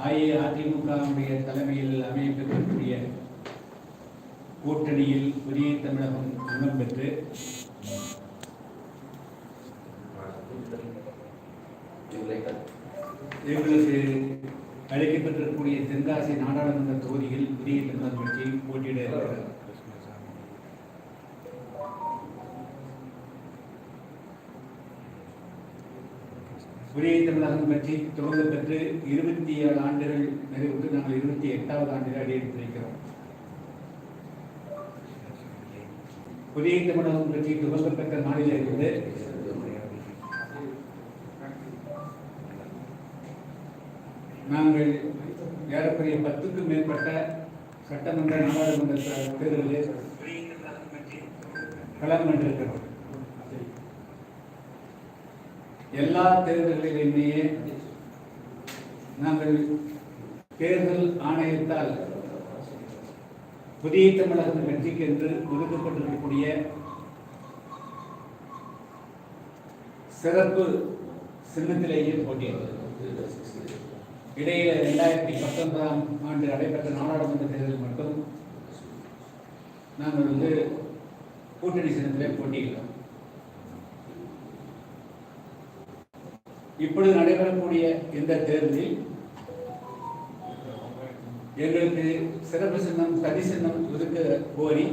அஇஅதிமுகவுடைய தலைமையில் அமையப்பெற்றக்கூடிய கூட்டணியில் புதிய தமிழகம் இடம் பெற்று எங்களுக்கு அழைக்கப்பட்டிருக்கக்கூடிய தென்காசி நாடாளுமன்ற தொகுதியில் புதிய தமிழகம் கட்சி போட்டியிட இருக்கிறார் புதிய தமிழகம் கட்சி துவங்க பெற்று இருபத்தி ஏழு ஆண்டுகள் நிறைவுக்கு நாங்கள் இருபத்தி எட்டாவது ஆண்டில் அடியெடுத்திருக்கிறோம் புதிய தமிழகம் கட்சி துவங்க பெற்ற நாளில் இருந்து நாங்கள் ஏறக்குறைய பத்துக்கும் மேற்பட்ட சட்டமன்ற நாடாளுமன்ற தேர்தலில் களம் கண்டிருக்கிறோம் எல்லா தேர்தல்களிலுமே நாங்கள் தேர்தல் ஆணையத்தால் புதிய தமிழகம் கட்சிக்கு என்று ஒதுக்கப்பட்டிருக்கக்கூடிய சிறப்பு சின்னத்திலேயே போட்டியிட்டது இடையில இரண்டாயிரத்தி பத்தொன்பதாம் ஆண்டு நடைபெற்ற நாடாளுமன்ற தேர்தல் மட்டும் நாங்கள் வந்து கூட்டணி சின்னத்திலே போட்டியிட்டோம் இப்பொழுது நடைபெறக்கூடிய இந்த தேர்தலில் எங்களுக்கு சிறப்பு சின்னம் தனி சின்னம் ஒதுக்க கோரி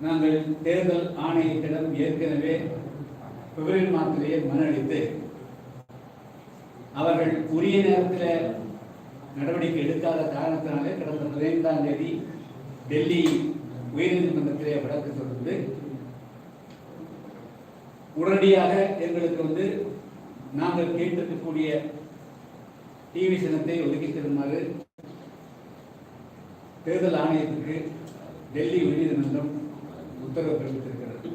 நாங்கள் தேர்தல் ஆணையத்திடம் ஏற்கனவே பிப்ரவரி மாதத்திலேயே மனு அளித்து அவர்கள் உரிய நேரத்தில் நடவடிக்கை எடுக்காத காரணத்தினாலே கடந்த பதினைந்தாம் தேதி டெல்லி உயர்நீதிமன்றத்திலே வழக்கு தொடர்ந்து உடனடியாக எங்களுக்கு வந்து நாங்கள் கேட்டிருக்கக்கூடிய டிவி சின்னத்தை ஒதுக்கி தருமாறு தேர்தல் ஆணையத்துக்கு டெல்லி உயர்நீதிமன்றம் உத்தரவு பிறப்பித்திருக்கிறது.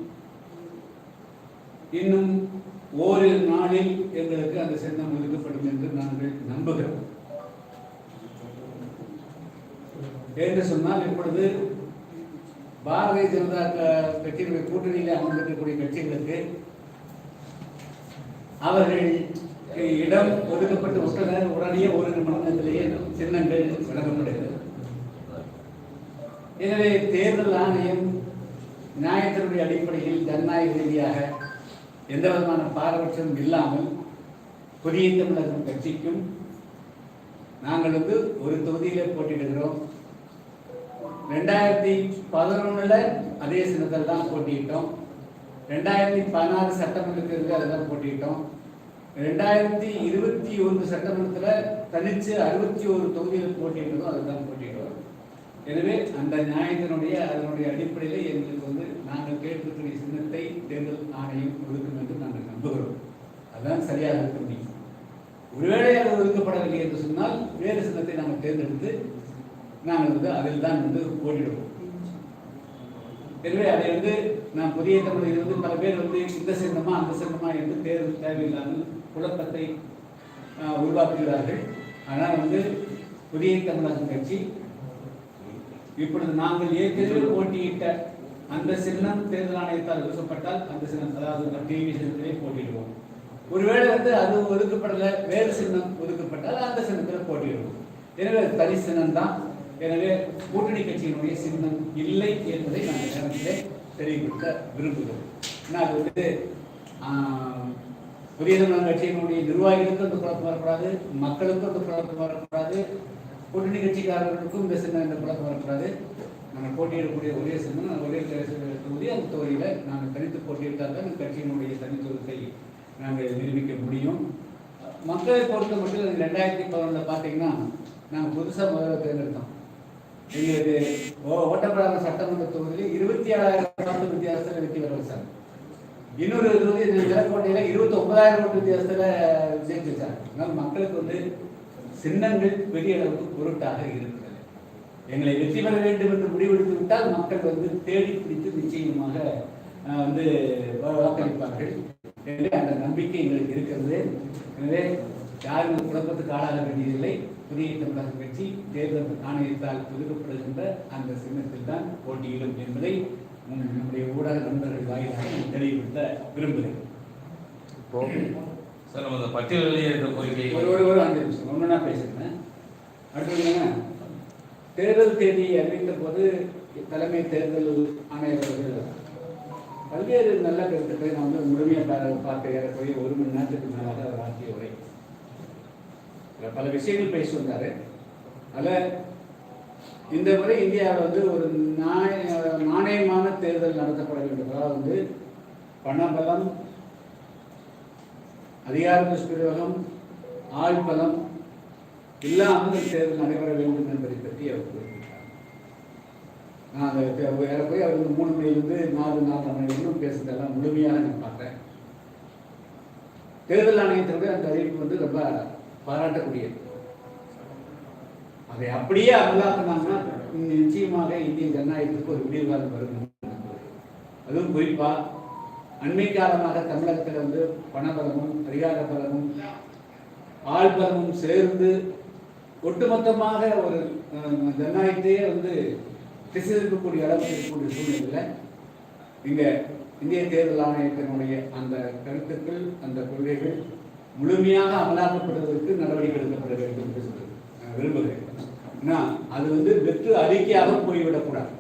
இன்னும் ஓரிரு நாளில் எங்களுக்கு அந்த சின்னம் ஒதுக்கப்படும் என்று நாங்கள் நம்புகிறோம். என்று சொன்னால் இப்பொழுது பாரதிய ஜனதா கட்சியினுடைய கூட்டணியில் அமர்ந்திருக்கக்கூடிய கட்சிகளுக்கு அவர்கள் இடம் ஒதுக்கப்பட்டு விட்டனர் உடனே ஒரு நிமிடத்திலேயே சின்னங்கள் முடியாது எனவே தேர்தல் ஆணையம் நியாயத்தினுடைய அடிப்படையில் ஜனநாயக ரீதியாக எந்த விதமான பாரபட்சமும் இல்லாமல் புதிய தமிழகம் கட்சிக்கும் நாங்கள் வந்து ஒரு தொகுதியில் போட்டியிடுகிறோம். ரெண்டாயிரத்தி பதினொன்றில் அதே சின்னத்தில் தான் போட்டியிட்டோம். ரெண்டாயிரத்தி பதினாறு சட்டமன்ற தேர்தலில் அதெல்லாம் போட்டியிட்டோம் ரெண்டாயிரத்தி இருபத்தி ஒன்று சட்டமன்றத்தில் தனிச்சு அறுபத்தி ஒரு தொகுதியில் போட்டிட்டதும் அதுதான் போட்டியிடுவோம் எனவே அந்த நியாயத்தினுடைய அதனுடைய அடிப்படையில் எங்களுக்கு வந்து நாங்கள் கேட்டிருக்கிற சின்னத்தை தேர்தல் ஆணையம் ஒதுக்கும் என்று நாங்கள் நம்புகிறோம். அதுதான் சரியாக இருக்க முடியும். ஒருவேளை அது ஒதுக்கப்படவில்லை என்று சொன்னால் வேறு சின்னத்தை நாங்கள் தேர்ந்தெடுத்து நாங்கள் வந்து அதில் தான் வந்து போட்டிடுவோம். எனவே அதை வந்து நான் புதிய தமிழில் இருந்து பல பேர் வந்து இந்த சின்னமா அந்த சின்னமா என்று தேர்தல் தேவையில்லாமல் குழப்பத்தை உருவாக்குகிறார்கள். ஆனால் வந்து புதிய தமிழகம் கட்சி இப்பொழுது நாங்கள் ஏற்கனவே போட்டியிட்ட அந்த சின்னம் தேர்தல் ஆணையத்தால் ஒதுக்கப்பட்டால் அந்த சின்னம் அதாவது டிவி சின்னத்திலே போட்டியிடுவோம். ஒருவேளை வந்து அது ஒதுக்கப்படலை வேறு சின்னம் ஒதுக்கப்பட்டால் அந்த சின்னத்தில் போட்டியிடுவோம். எனவே தனி சின்னம் தான் எனவே கூட்டணி கட்சியினுடைய சின்னம் இல்லை என்பதை நான் இந்த நேரத்திலே தெரிவிக்க விரும்புகிறோம் ஏன்னா அது வந்து புதிய தமிழக கட்சியினுடைய நிர்வாகிகளுக்கும் அந்த குழப்பம் வரக்கூடாது மக்களுக்கும் அந்த குழப்பம் வரக்கூடாது கூட்டணி கட்சிக்காரர்களுக்கும் இந்த சின்னம் இந்த குழப்பம் வரக்கூடாது நாங்கள் போட்டியிடக்கூடிய ஒரே சின்னம் ஒரே தொகுதி அந்த தொகுதியில் நாங்கள் தனித்து போட்டியிட்டால் தான் கட்சியினுடைய தனித்துவத்தை நாங்கள் நிரூபிக்க முடியும். மக்களை பொறுத்த மட்டும் ரெண்டாயிரத்தி பதினொன்றில் பார்த்தீங்கன்னா நாங்கள் புதுசாக முதல்ல தேர்ந்தெடுத்தோம். எங்களுக்கு ஓ- ஓட்டப்படாத சட்டமன்ற தொகுதியில் இருபத்தி ஏழாயிரம் ஓட்டு வித்தியாசத்தில் வெற்றி பெற வச்சாங்க இன்னொரு தொகுதி இந்த நிலக்கோட்டையில் இருபத்தி ஒன்பதாயிரம் ஓட்டு வித்தியாசத்தில் ஜெயிச்சு வச்சாங்க அதனால் மக்களுக்கு வந்து சின்னங்கள் பெரிய அளவுக்கு பொருட்டாக இருக்கிறது. எங்களை வெற்றி பெற வேண்டும் என்று முடிவெடுத்து விட்டால் மக்கள் வந்து தேடி பிடித்து நிச்சயமாக வந்து வாக்களிப்பார்கள் என்று அந்த நம்பிக்கை எங்களுக்கு இருக்கிறது. எனவே யாரும் குழப்பத்துக்கு ஆளாக வேண்டியதில்லை. புதிய தமிழக கட்சி தேர்தல் ஆணையத்தால் ஒதுக்கப்படுகின்ற அந்த சின்னத்தில் தான் போட்டியிடும் என்பதை நம்முடைய ஊடக நண்பர்கள் வாயிலாக தெளிவுபடுத்த விரும்புகிறேன். இப்போ சார் நம்ம இந்த பட்டியலிலேயே இருக்க கோரிக்கை ஒரு ஒரு ஒரு அஞ்சு நிமிஷம். ஒன்று நான் பேசுகிறேன் அடுத்தது தேர்தல் தேதி அறிவித்த போது தலைமை தேர்தல் ஆணையர் அவர்கள் பல்வேறு நல்ல கருத்துக்களை நான் வந்து முழுமையாக பார்க்க ஏறக்குறைய ஒரு மணி நேரத்துக்கு மேலாக அவர் ஆற்றிய உரை. பல விஷயங்கள் பேசி வந்தார் அதில் இந்த முறை இந்தியாவில் வந்து ஒரு நாணய நாணயமான தேர்தல் நடத்தப்பட வேண்டும். அதாவது வந்து பணபலம் அதிகார துஷ்பிரயோகம் ஆள் பலம் இல்லாமல் இந்த தேர்தல் நடைபெற வேண்டும் என்பதை பற்றி அவர் குறிப்பிட்டார். நான் அந்த தே- அவர் வந்து மூணு மணிலிருந்து நாலு நாலு மணி வரைக்கும் முழுமையாக நான் பார்த்தேன் தேர்தல் ஆணையத்தினுடைய அந்த அறிவிப்பு வந்து ரொம்ப பாராட்டக்கூடியது. அதை அப்படியே அமலாக்கினாங்கன்னா நிச்சயமாக இந்திய ஜனநாயகத்துக்கு ஒரு விடிவு வரும் அதுவும் குறிப்பா அண்மை காலமாக தமிழகத்தில் வந்து பணபலமும் அதிகார பலமும் ஆள் பலமும் சேர்ந்து ஒட்டுமொத்தமாக ஒரு அஹ், ஜனநாயகத்தையே வந்து திசை இருக்கக்கூடிய அளவுக்கு இருக்கக்கூடிய சூழ்நிலையில் இங்க இந்திய தேர்தல் ஆணையத்தினுடைய அந்த கருத்துக்கள் அந்த கொள்கைகள் முழுமையாக அமலாக்கப்படுவதற்கு நடவடிக்கை எடுக்கப்பட வேண்டும் என்று சொல்லி விரும்புகிறேன். ஏன்னா அது வந்து வெற்று அறிக்கையாக போய்விடக்கூடாது.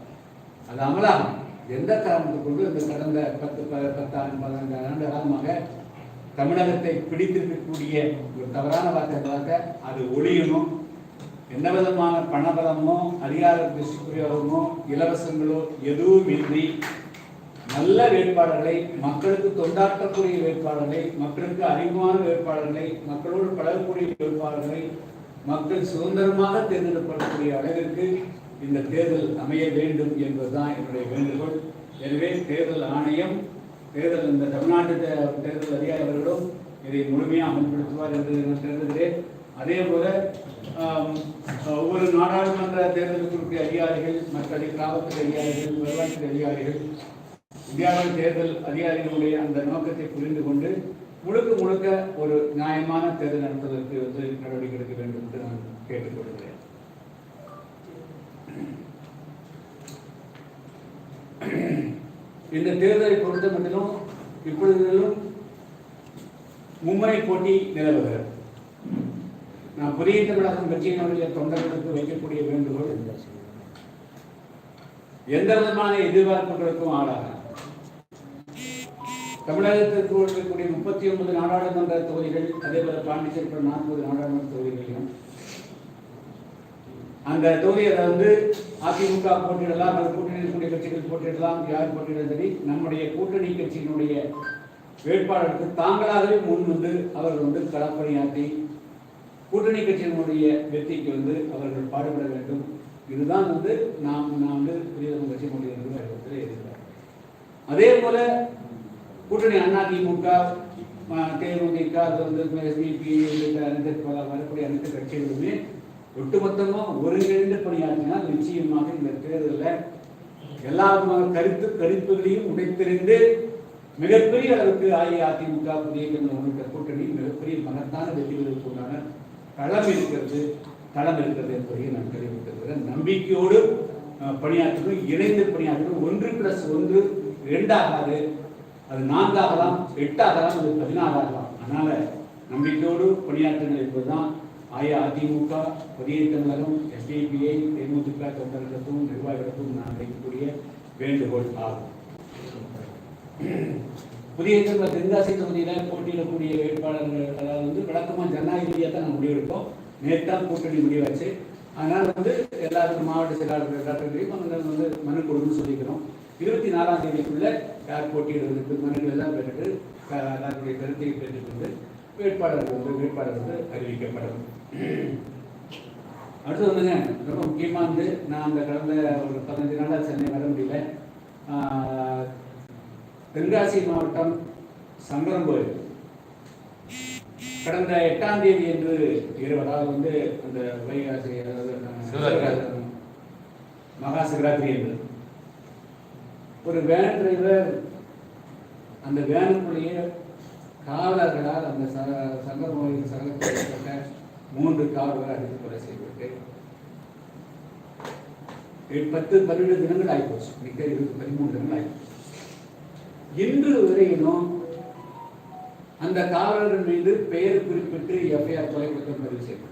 அது அமலாகும். எந்த காரணத்தை கொண்டு இந்த கடந்த பத்து ப- பத்தாண்டு பதினைந்து ஆண்டு காலமாக தமிழகத்தை பிடித்திருக்கக்கூடிய ஒரு தவறான வார்த்தைகளாக அது ஒழியணும் எந்த விதமான பணபலமோ அதிகார துஷ்பிரயோகமோ இலவசங்களோ எதுவும் இன்றி நல்ல வேட்பாளர்களை மக்களுக்கு தொண்டாற்றக்கூடிய வேட்பாளர்களை மக்களுக்கு அறிமுகமான வேட்பாளர்களை மக்களோடு பழகக்கூடிய வேட்பாளர்களை மக்கள் சுதந்திரமாக தேர்ந்தெடுக்கப்படக்கூடிய அளவிற்கு இந்த தேர்தல் அமைய வேண்டும் என்பதுதான் என்னுடைய வேண்டுகோள். எனவே தேர்தல் ஆணையம் தேர்தல் இந்த தமிழ்நாட்டு தேர்தல் அதிகாரிகளும் இதை முழுமையாக அமல்படுத்துவார் என்று நான் கருதுகிறேன். அதே போல ஒவ்வொரு நாடாளுமன்ற தேர்தலுக்குரிய அதிகாரிகள் மற்ற கிராமத்தில் அதிகாரிகள் வருவாய்த்துறை அதிகாரிகள் இந்தியாவின் தேர்தல் அதிகாரிகளுடைய அந்த நோக்கத்தை புரிந்து கொண்டு முழுக்க முழுக்க ஒரு நியாயமான தேர்தல் நடத்துவதற்கு வந்து நடவடிக்கை எடுக்க வேண்டும் என்று நான் கேட்டுக்கொள்கிறேன். இந்த தேர்தலை பொறுத்த மட்டிலும் இப்பொழுதிலும் மும்முனை போட்டி நிலவுகிறது. நான் புதிய தமிழகம் கட்சியினுடைய தொண்டர்களுக்கு வைக்கக்கூடிய வேண்டுகோள். எந்த விதமான எதிர்பார்ப்புகளுக்கும் ஆளாக தமிழகத்திற்கு இருக்கக்கூடிய முப்பத்தி ஒன்பது நாடாளுமன்ற தொகுதிகள் அதே போல பாண்டிச்சேரி நாற்பது நாடாளுமன்ற தொகுதிகளையும் அந்த தொகுதியில் வந்து அதிமுக போட்டியிடலாம் அல்லது கூட்டணி இருக்கக்கூடிய கட்சிகள் போட்டியிடலாம் யார் போட்டியிடலாம் சரி நம்முடைய கூட்டணி கட்சியினுடைய வேட்பாளருக்கு தாங்களாகவே முன் வந்து அவர்கள் வந்து களப்பணியாற்றி கூட்டணி கட்சியினுடைய வெற்றிக்கு வந்து அவர்கள் பாடுபட வேண்டும். இதுதான் வந்து நாம் நான் வந்து புதிய கட்சியினுடைய நிர்வாகத்தில் இருக்கிறேன் அதே போல கூட்டணி அண்ணா திமுக தேமுதிக அது வந்து எஸ்டிபி அனைத்து வரக்கூடிய அனைத்து கட்சிகளுமே ஒட்டுமொத்தமாக ஒருங்கிணைந்து பணியாற்றினால் நிச்சயமாக இந்த தேர்தலில் எல்லா விதமான கருத்து கணிப்புகளையும் உடைத்தெறிந்து மிகப்பெரிய அளவுக்கு அஇஅதிமுக புதிய உள்ளிட்ட கூட்டணி மிகப்பெரிய மகத்தான வெற்றிகளுக்கு உண்டான களம் இருக்கிறது களம் இருக்கிறது என்பதை நான் தெரிவித்திருக்கிறேன். நம்பிக்கையோடு பணியாற்றணும் இணைந்து பணியாற்றணும். ஒன்று பிளஸ் ஒன்று ரெண்டாகாது அது நான்காகலாம் எட்டாகலாம் அது பதினாறாகலாம். அதனால நம்பிக்கையோடு பணியாற்றுங்கள் என்பதுதான் அஇஅதிமுக புதிய தமிழகம் எஸ்டிபிஐ தேமுதிக தொண்டர்களுக்கும் நிர்வாகிகளுக்கும் நான் வைக்கக்கூடிய வேண்டுகோள் ஆகும். புதிய தமிழர் தென்காசி தொகுதியில் போட்டியிடக்கூடிய வேட்பாளர்கள் அதாவது வந்து வழக்கமாக ஜனநாயக ரீதியாக தான் நாங்கள் முடிவெடுப்போம். நேற்று தான் கூட்டணி முடிவாச்சு. அதனால் வந்து எல்லாருக்கும் மாவட்ட செயலாளர்கள் டாக்டர்களையும் அவங்க வந்து மனு கொடுன்னு சொல்லிக்கிறோம். இருபத்தி நாலாம் தேதிக்குள்ள யார் போட்டியிடுவதற்கு மனுக்கள் எல்லாம் பெற்று எல்லாருடைய கருத்தை பெற்றுக்கொண்டு வேட்பாளர்கள் வந்து வேட்பாளர் வந்து அறிவிக்கப்படும். அடுத்து வந்துங்க ரொம்ப முக்கியமாக வந்து நான் அந்த கடந்த ஒரு பதினஞ்சு நாளாக சென்னை வர முடியல. தென்காசி மாவட்டம் சங்கரங்கோயில் கடந்த எட்டாம் தேதி என்று இரவு அதாவது வந்து அந்த வைகாசி. மகா சிவராத்திரி என்று. ஒரு வேன் டிரைவர் அந்த வேனுக்குள்ளேயே காவலர்களால் அந்த ச- சங்கரங்கோயில் சங்கரப்பட்ட மூன்று காவலர்கள் அடித்து கொலை செய்துவிட்டு பத்து பன்னெண்டு தினங்கள் ஆகிப்போச்சு மிக்க இருபது பதிமூணு தினங்கள் ஆகிப்போச்சு இன்று வரையிலும் அந்த காவலர்கள் மீது பெயர் குறிப்பிட்டு எஃப்ஐஆர் கொலை குற்றம் பதிவு செய்யப்படும்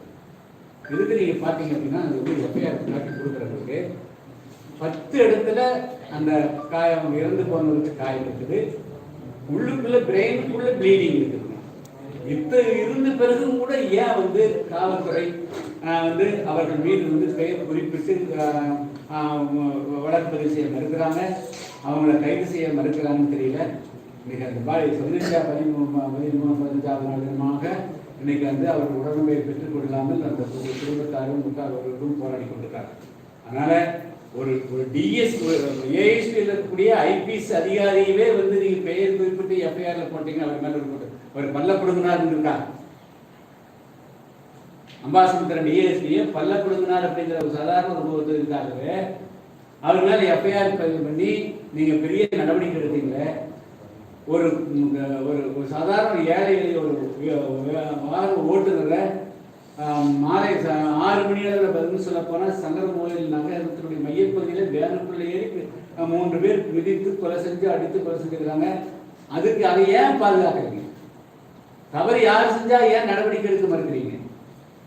இதுக்கு நீங்க பாத்தீங்க அப்படின்னா அது வந்து எஃப்ஐஆர் காட்டி கொடுக்குறவங்களுக்கு பத்து இடத்துல அந்த காயம் இறந்து போனவருக்கு காயம் இருக்குது. உள்ளுக்குள்ள பிரெயினுக்குள்ள ப்ளீடிங் இருக்குது. இத்த இருந்த பிறகும் கூட ஏன் வந்து காவல்துறை வந்து அவர்கள் மீது வந்து பெயர் குறிப்பிட்டு ஆஹ், வழக்கு செய்ய மறுக்கிறாங்க? அவங்கள கைது செய்ய மறுக்கிறாங்கன்னு தெரியல. இன்னைக்கு அந்த பாடி பதினஞ்சா பதிமூணு பதிமூணு பதினஞ்சாவது நாள் தினமாக இன்னைக்கு வந்து அவர் உடம்பை பெற்றுக் கொள்ளாமல் அந்த குடும்பத்தாரும் முக்கால்வர்களும் போராடி கொண்டிருக்காங்க. அதனால ஒரு ஒரு டிஎஸ் ஏஎஸ்பியில் இருக்கக்கூடிய ஐபிஎஸ் அதிகாரியவே வந்து நீங்கள் பெயர் குறிப்பிட்டு எஃப்ஐஆர்ல போட்டீங்க அவர் மேலே ஒரு ஒரு பல்ல கொடுங்கினார் இருக்கா அம்பாசமுத்திரன் டிஎஸ்பியை பல்ல கொடுங்கினார் அப்படிங்கிற ஒரு சாதாரண ஒரு ஒரு அவர் மேல எஃப்ஐஆர் பதிவு பண்ணி நீங்கள் பெரிய நடவடிக்கை எடுத்தீங்க ஒரு ஒரு ஒரு சாதாரண ஏழை ஒரு ஓட்டுநரை மாலை ஆறு மணி அளவில் பதில் சொல்ல போனால் சங்கர கோயில் நகரத்தினுடைய மையப்பகுதியில் வேனுக்குள்ளே ஏறி மூன்று பேர் மிதித்து கொலை செஞ்சு அடித்து கொலை செஞ்சுக்கிறாங்க அதுக்கு அதை ஏன் பாதுகாக்கிறீங்க? தவறு யார் செஞ்சா ஏன் நடவடிக்கை எடுக்க மறுக்கிறீங்க?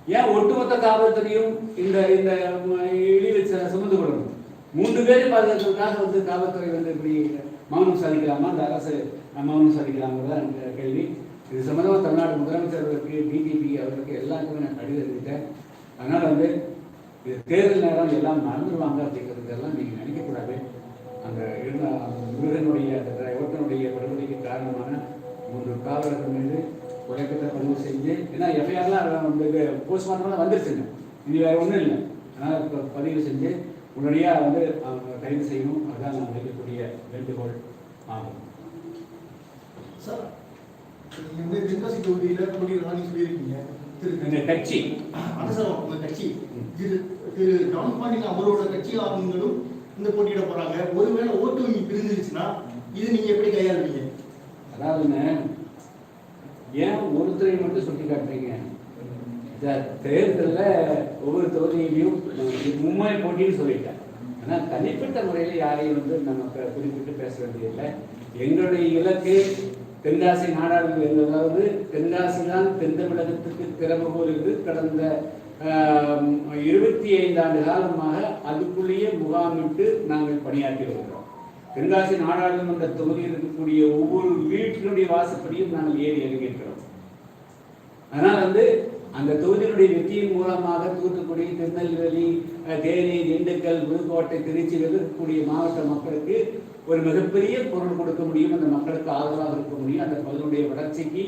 ஏன் ஒட்டுமொத்த காவல்துறையும் இந்த இந்த ம- சுமந்து கொள்ளணும்? மூன்று பேரை பாதுகாக்கிறதுக்காக வந்து காவல்துறை வந்து இப்படி மௌனம் சாதிக்கலாமா? இந்த அரசு மௌனம் சாதிக்கலாமா? தான் கேள்வி. இது சம்மந்தமாக தமிழ்நாடு முதலமைச்சர் அவருக்கு பிஜேபி அவர்களுக்கு எல்லாருக்குமே நான் கடிதம் எழுதிட்டேன். அதனால் வந்து இது தேர்தல் நேரம் எல்லாம் மறந்துடுவாங்க அப்படிங்கிறதெல்லாம் நீங்கள் நினைக்கக்கூடாது. அந்த இருந்த அந்த முருகனுடைய அந்த ஓட்டனுடைய படுகொலைக்கு காரணமான மூன்று காவலர்கள் மீது கொலைக்கத்தை பதிவு செஞ்சு ஏன்னா எஃப்ஐஆர்லாம் வந்து போஸ்ட்மார்ட்டம்லாம் வந்துருச்சுங்க. இனி வேறு ஒன்றும் இல்லை. அதனால் இப்போ பதிவு செஞ்சு உடனடியாக வந்து அவங்க கைது செய்யணும். அதுதான் நான் வைக்கக்கூடிய வேண்டுகோள் ஆகும். சார் வந்து தென்காசி தொகுதியில போட்டியிடலாம் சொல்லியிருக்கீங்க. திரு கட்சி. உங்க கட்சி. திரு திரு டவுன் பாண்டியன் அவரோட கட்சி ஆளுங்களும் இந்த போட்டியிட போறாங்க. ஒருவேளை ஓட்டு வங்கி பிரிஞ்சிருச்சுன்னா இது நீங்க எப்படி கையாளுவீங்க? அதாவதுங்க ஏன் ஒருத்தரை மட்டும் சுட்டி காட்டுறீங்க தேர்தலில் ஒவ்வொரு தொகுதியிலையும் மும்முனை போட்டின்னு சொல்லிட்டேன். ஆனால் தனிப்பட்ட முறையில் யாரையும் வந்து நம்ம க- குறிப்பிட்டு பேச வேண்டியதில்லை. எங்களுடைய இலக்கு தென்காசி நாடாளுமன்ற அதாவது தென்காசி தான் தென் தமிழகத்துக்கு திறவுகோல் என்று கடந்த இருபத்தி ஐந்து ஆண்டு காலமாக அதுக்குள்ளேயே முகாமிட்டு நாங்கள் பணியாற்றி வருகிறோம். தென்காசி நாடாளுமன்ற தொகுதியில் இருக்கக்கூடிய ஒவ்வொரு வீட்டினுடைய வாசப்படியும் நாங்கள் ஏறி இறங்கியிருக்கிறோம். அதனால் வந்து அந்த தொகுதியினுடைய வெற்றியின் மூலமாக தூத்துக்குடி திருநெல்வேலி தேனி திண்டுக்கல் புதுக்கோட்டை திருச்சியில் இருக்கக்கூடிய மாவட்ட மக்களுக்கு ஒரு மிகப்பெரிய பொருள் கொடுக்க முடியும். அந்த மக்களுக்கு ஆதரவாக இருக்க முடியும். அந்த பகுதியுடைய வளர்ச்சிக்கு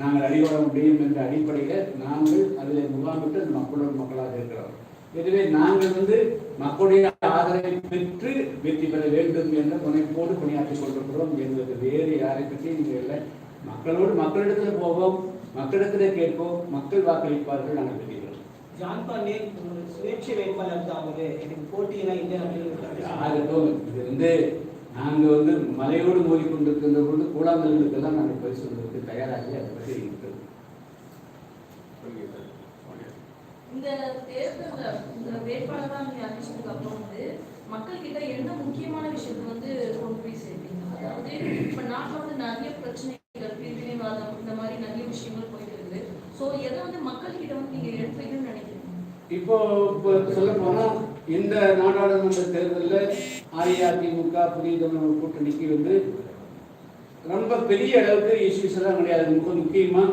நாங்கள் அடிபட முடியும் என்ற அடிப்படையில் நாங்கள் அதில் முகாமிட்டு அந்த மக்களோட மக்களாக இருக்கிறோம். எனவே நாங்கள் வந்து மக்களுடைய ஆதரவை பெற்று வெற்றி பெற வேண்டும் என்ற முனைப்போடு பணியாற்றிக் கொண்டிருக்கிறோம் என்பது வேறு யாரை பற்றி நீங்கள் இல்லை. மக்களோடு மக்களிடத்தில் போவோம். மக்களிடத்துல கேட்போம் மக்கள் வாக்களிப்பார்கள் நாங்கள் ஜான் ஒரு சுயேட்சை வேட்பாளர் தான் அவரு எனக்கு போட்டியெல்லாம் இல்லை அப்படின்னு இது வந்து நாங்க வந்து மலையோடு மோதி கொண்டிருக்கின்ற பொழுது கூழாங்கல்களுக்கெல்லாம் நாங்கள் பரிசு சொல்வதற்கு தயாராகி அதை பற்றி இருக்கிறோம். இந்த தேர்தல்ல இந்த வேட்பாளராக நீங்க அறிவிச்சதுக்கு அப்புறம் வந்து மக்கள் கிட்ட எந்த முக்கியமான விஷயத்தை வந்து கொண்டு போய் சேர்ப்பீங்க? அதாவது இப்ப நாட்டுல வந்து நிறைய பிரச்சனைகள் பிரிவினைவாதம் இந்த மாதிரி நிறைய விஷயங்கள் போயிட்டு இருக்குது சோ எதை வந்து வந்து நீங்க எடுத்து வைக்கணும்னு நினைக்கிறீங்க? இப்போ சொல்ல போனா இந்த நாடாளுமன்ற தேர்தலில் அஇஅதிமுக புதிய தமிழ் கூட்டணிக்கு வந்து ரொம்ப பெரிய அளவுக்கு இஷ்யூஸ் எல்லாம் கிடையாது. மிக முக்கியமா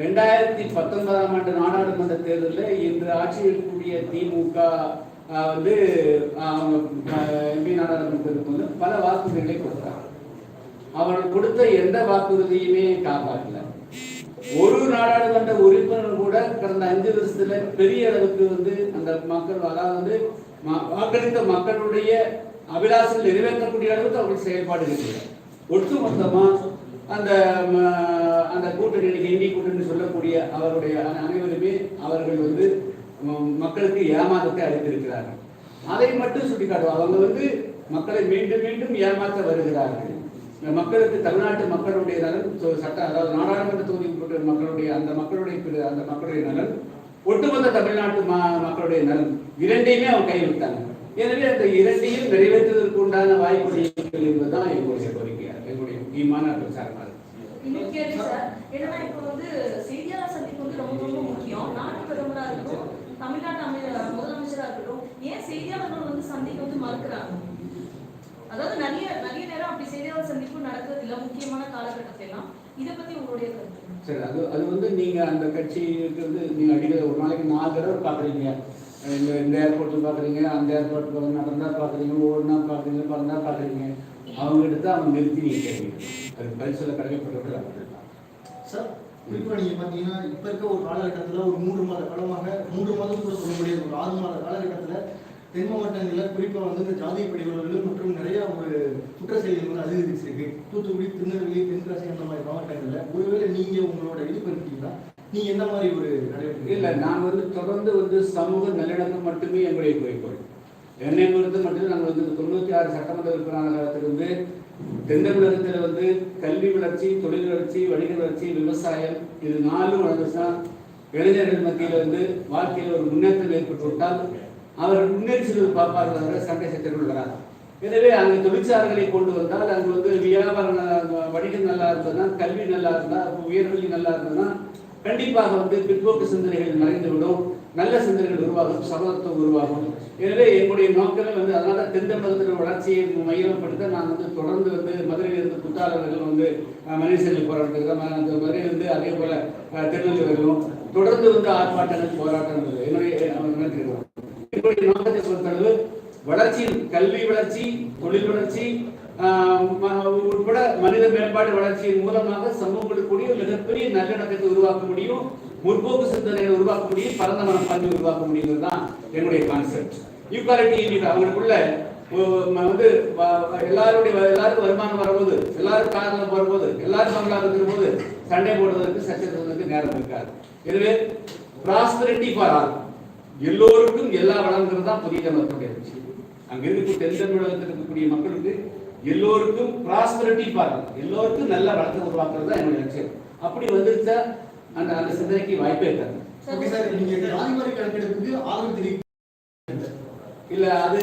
ரெண்டாயிரத்தி பத்தொன்பதாம் ஆண்டு நாடாளுமன்ற தேர்தலில் இன்று ஆட்சியில் இருக்கக்கூடிய திமுக வந்து எம்பி நாடாளுமன்றத்துக்கு வந்து பல வாக்குறுதிகளை கொடுத்தாங்க. அவர்கள் கொடுத்த எந்த வாக்குறுதியுமே காப்பாற்றல. ஒரு நாடாளுமன்ற உறுப்பினர் கூட கடந்த அஞ்சு வருஷத்துல பெரிய அளவுக்கு வந்து அந்த மக்கள் அதாவது வந்து வாக்களித்த மக்களுடைய அபிலாசம் நிறைவேற்றக்கூடிய அளவுக்கு அவர்கள் செயல்பாடுகள் இல்லை ஒட்டுமொத்தமா அந்த ம, அந்த கூட்டணி இந்தி கூட்டணி சொல்லக்கூடிய அவருடைய அனைவருமே அவர்கள் வந்து மக்களுக்கு ஏமாற்றத்தை அளித்திருக்கிறார்கள். அதை மட்டும் சுட்டிக்காட்டுவாங்க அவங்க வந்து மக்களை மீண்டும் மீண்டும் ஏமாற்ற வருகிறார்கள். மக்களுக்கு தமிழ்நாட்டு மக்களுடைய நலன் சட்ட அதாவது நாடாளுமன்ற தொகுதி உட்பட்ட மக்களுடைய அந்த மக்களுடைய அந்த மக்களுடைய நலன் ஒட்டுமொத்த தமிழ்நாட்டு மக்களுடைய நலன் இரண்டையுமே அவங்க கைவிட்டாங்க எனவே அந்த இரண்டையும் நிறைவேற்றுவதற்கு உண்டான வாய்ப்புகள் என்பதுதான் எங்களுடைய கோரிக்கையா எங்களுடைய முக்கியமான பிரச்சாரமாக இருக்கு இப்போ வந்து செய்தியாளர் சந்திப்பு வந்து ரொம்ப ரொம்ப முக்கியம். நாட்டு இருக்கட்டும் தமிழ்நாட்டு முதலமைச்சரா இருக்கட்டும் ஏன் செய்தியாளர்கள் வந்து சந்திக்க வந்து மறுக்கிறாங்க? அதாவது நிறைய நிறைய நேரம் அப்படி செய்தியாளர் சந்திப்பு நடக்கிறது இல்ல முக்கியமான காலகட்டத்துல எல்லாம். இதை பத்தி உங்களுடைய கருத்து? சரி அது அது வந்து நீங்க அந்த கட்சிக்கு வந்து நீங்க அடிக்கடி ஒரு நாளைக்கு நாலு தடவை பாக்குறீங்க இந்த இந்த ஏர்போர்ட்ல பாக்குறீங்க அந்த ஏர்போர்ட்ல நடந்தா பாக்குறீங்க ஓடுனா பாக்குறீங்க பறந்தா பாக்குறீங்க அவங்க எடுத்து அவங்க நிறுத்தி நீங்க கேட்குறீங்க அது அவர்கள் தான். சார் குறிப்பா நீங்க பாத்தீங்கன்னா இப்ப இருக்க ஒரு காலகட்டத்துல ஒரு மூன்று மாத காலமாக மூன்று மாதம் கூட சொல்ல முடியாது ஒரு ஆறு மாத காலகட்டத்துல தென் மாவட்டங்களில் குறிப்பாக வந்து இந்த ஜாதிய படிவர்கள் மற்றும் நிறைய ஒரு குற்ற செயல்கள் வந்து அதிகரிச்சிருக்கு. தூத்துக்குடி திருநெல்வேலி தென்காசி அந்த மாதிரி மாவட்டங்களில் ஒருவேளை நீங்க உங்களோட இது பண்ணிட்டீங்கன்னா நீங்கள் என்ன மாதிரி ஒரு நடவடிக்கை இல்லை நான் வந்து தொடர்ந்து வந்து சமூக நல்லிணக்கம் மட்டுமே எங்களுடைய குறிக்கோள். என்னை பொறுத்து மட்டும் நாங்கள் வந்து தொண்ணூத்தி ஆறு சட்டமன்ற உறுப்பினர் காலத்திலிருந்து தென்தமிழகத்தில் வந்து கல்வி வளர்ச்சி தொழில் வளர்ச்சி வணிக வளர்ச்சி விவசாயம் இது நாலும் வளர்ந்துச்சா இளைஞர்கள் மத்தியில் வந்து வாழ்க்கையில் ஒரு முன்னேற்றம் ஏற்பட்டு விட்டால் அவர்கள் முன்னேறி செல்வது பார்ப்பார்கள் தவிர சண்டை சச்சரவுகள் வராது எனவே அங்கே தொழிற்சாலைகளை கொண்டு வந்தால் அங்கே வந்து வியாபாரம் வணிகம் நல்லா இருந்ததுன்னா கல்வி நல்லா இருந்தா உயர்கல்வி நல்லா இருந்ததுன்னா கண்டிப்பாக வந்து பிற்போக்கு சிந்தனைகள் மறைந்துவிடும் நல்ல சிந்தனைகள் உருவாகும் சமத்துவம் உருவாகும். எனவே எங்களுடைய நோக்கமே வந்து அதனால தென்தமிழகத்தின் வளர்ச்சியை மையப்படுத்த நான் வந்து தொடர்ந்து வந்து மதுரையிலிருந்து குத்தாளர்கள் வந்து மனிதர்கள் போராட்டம் அந்த மதுரையிலிருந்து அதே போல அஹ், திருநெல்வேலிகளும் தொடர்ந்து வந்து ஆர்ப்பாட்டங்கள் போராட்டங்கள் என்னுடைய நினைக்கிறோம் நடத்திருக்கிறோம் எங்களுடைய நோக்கத்தை பொறுத்தளவு வளர்ச்சி கல்வி வளர்ச்சி தொழில் வளர்ச்சி ஆஹ் உட்பட மனித மேம்பாடு வளர்ச்சியின் மூலமாக சமூகங்களுக்கு மிகப்பெரிய நல்லிணக்கத்தை உருவாக்க முடியும் முற்போக்கு சிந்தனையை உருவாக்க முடியும் பரந்த மனப்பான்மை உருவாக்க முடியுங்கிறது தான் என்னுடைய கான்செப்ட் ஈக்வாலிட்டி அவங்களுக்குள்ள வந்து எல்லாருடைய எல்லாருக்கும் வருமானம் வரும்போது எல்லாரும் காரணம் வரும்போது எல்லாரும் பங்களா இருக்கிற போது சண்டை போடுவதற்கு சச்சரவுக்கு நேரம் இருக்காது. எனவே ப்ராஸ்பரிட்டி ஃபார் ஆல் எல்லோருக்கும் எல்லா வளங்கிறது தான் புதிய தமிழகத்துடைய லட்சியம் அங்க இருக்கக்கூடிய தென் தமிழகத்தில் இருக்கக்கூடிய மக்களுக்கு எல்லோருக்கும் ப்ராஸ்பரிட்டி பார்க்கணும். எல்லோருக்கும் நல்ல வளத்தை உருவாக்குறது தான் என்னுடைய லட்சியம். அப்படி வந்துருச்சா அந்த அந்த சிந்தனைக்கு வாய்ப்பே இருக்காது ஓகே சார் நீங்க வாரி கணக்கெடுப்புக்கு ஆதரவு தெரிவிக்க இல்ல அது